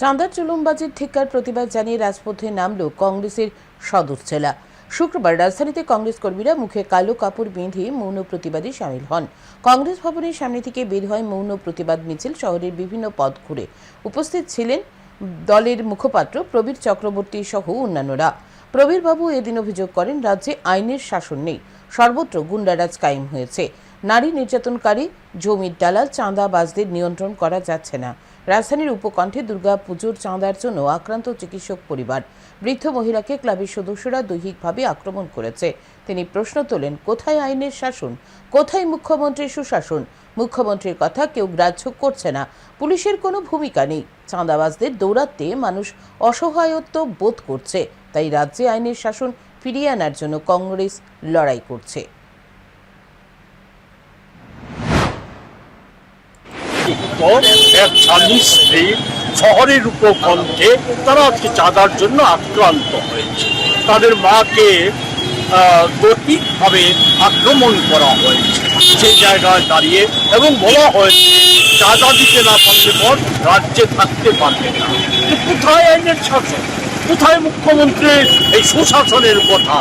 চাঁদার চুলুমবাজির ধিক্কার প্রতিবাদ জানিয়ে রাজপথে নামল কংগ্রেসের সদর জেলা। শুক্রবার রাজধানীতে কংগ্রেস কর্মীরা মুখে কালো কাপড় বেঁধে মৌন প্রতিবাদে সামিল হন। কংগ্রেস ভবনের সামনে থেকে বের হয় মৌন প্রতিবাদ মিছিল, শহরের বিভিন্ন পথ ঘুরে। উপস্থিত ছিলেন দলের মুখপাত্র প্রবীর চক্রবর্তী সহ অন্যান্যরা। প্রবীরবাবু এদিন অভিযোগ করেন, রাজ্যে আইনের শাসন নেই, সর্বত্র গুন্ডারাজ কায়েম হয়েছে। নারী নির্যাতনকারী জমির দালাল চাঁদাবাজদের নিয়ন্ত্রণ করা যাচ্ছে না। রাজধানীর উপকণ্ঠে দুর্গা পুজোর চাঁদার জন্য আক্রান্ত চিকিৎসক পরিবার। বৃদ্ধ মহিলাকে ক্লাবের সদস্যরা দৈহিকভাবে আক্রমণ করেছে। তিনি প্রশ্ন তোলেন, কোথায় আইনের শাসন? কোথায় মুখ্যমন্ত্রীর সুশাসন? মুখ্যমন্ত্রীর কথা কেউ গ্রাহ্য করছে না। পুলিশের কোনো ভূমিকা নেই। চাঁদাবাজদের দৌড়াতে মানুষ অসহায়ত্ব বোধ করছে। তাই রাজ্যে আইনের শাসন ফিরিয়ে আনার জন্য কংগ্রেস লড়াই করছে। তো এক স্বামী শহরের উপকণ্ঠে তারা আজকে চাঁদার জন্য আক্রান্ত হয়েছে। তাদের মাকে দৈহিকভাবে আক্রমণ করা হয়েছে। সেই জায়গায় দাঁড়িয়ে এবং বলা হয়েছে, চাঁদা দিতে না পারলে পর রাজ্যে থাকতে পারবে না। কোথায় আইনের শাসন? কোথায় মুখ্যমন্ত্রীর এই সুশাসনের কথা?